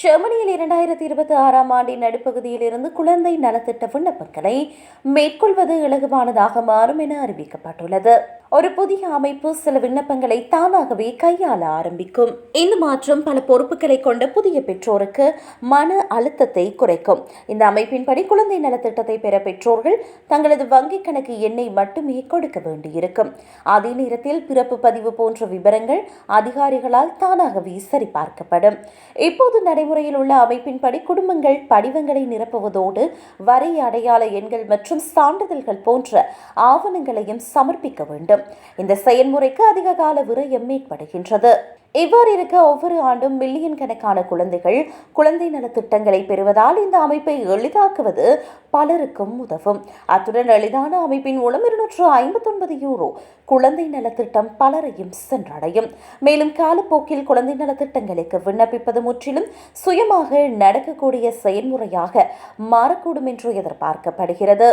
ஜெர்மனியில் இரண்டாயிரத்தி இருபத்தி ஆறாம் ஆண்டின் நடுப்பகுதியில் இருந்து குழந்தை நலத்திட்ட விண்ணப்பங்களை மேற்கொள்வது இலகுவானதாக மாறும் என அறிவிக்கப்பட்டுள்ளது. ஒரு புதிய அமைப்பு சில விண்ணப்பங்களை தானாகவே கையாள ஆரம்பிக்கும். இந்த மாற்றம் பல பொறுப்புகளை கொண்ட புதிய பெற்றோருக்கு மன அழுத்தத்தை குறைக்கும். இந்த அமைப்பின்படி குழந்தை நலத்திட்டத்தை பெற பெற்றோர்கள் தங்களது வங்கிக் கணக்கு எண்ணை மட்டுமே கொடுக்க வேண்டியிருக்கும். அதே நேரத்தில் பிறப்பு பதிவு போன்ற விவரங்கள் அதிகாரிகளால் தானாகவே சரிபார்க்கப்படும். இப்போது நடைமுறையில் உள்ள அமைப்பின்படி குடும்பங்கள் படிவங்களை நிரப்புவதோடு வரி அடையாள எண்கள் மற்றும் சான்றிதழ்கள் போன்ற ஆவணங்களையும் சமர்ப்பிக்க வேண்டும். இந்த செயல்முறைக்கு அதிக கால விரயம் ஏற்படுகின்றது. இவ்வாறு இருக்க ஒவ்வொரு ஆண்டும் மில்லியன் கணக்கான குழந்தைகள் குழந்தை நலத்திட்டங்களை பெறுவதால் இந்த அமைப்பை எளிதாக்குவது பலருக்கும் உதவும். அத்துடன் எளிதான அமைப்பின் மூலம் இருநூற்று ஐம்பத்தொன்பது யூரோ குழந்தை நலத்திட்டம் பலரையும் சென்றடையும். மேலும் காலப்போக்கில் குழந்தை நலத்திட்டங்களுக்கு விண்ணப்பிப்பது முற்றிலும் சுயமாக நடக்கக்கூடிய செயல்முறையாக மாறக்கூடும் என்று எதிர்பார்க்கப்படுகிறது.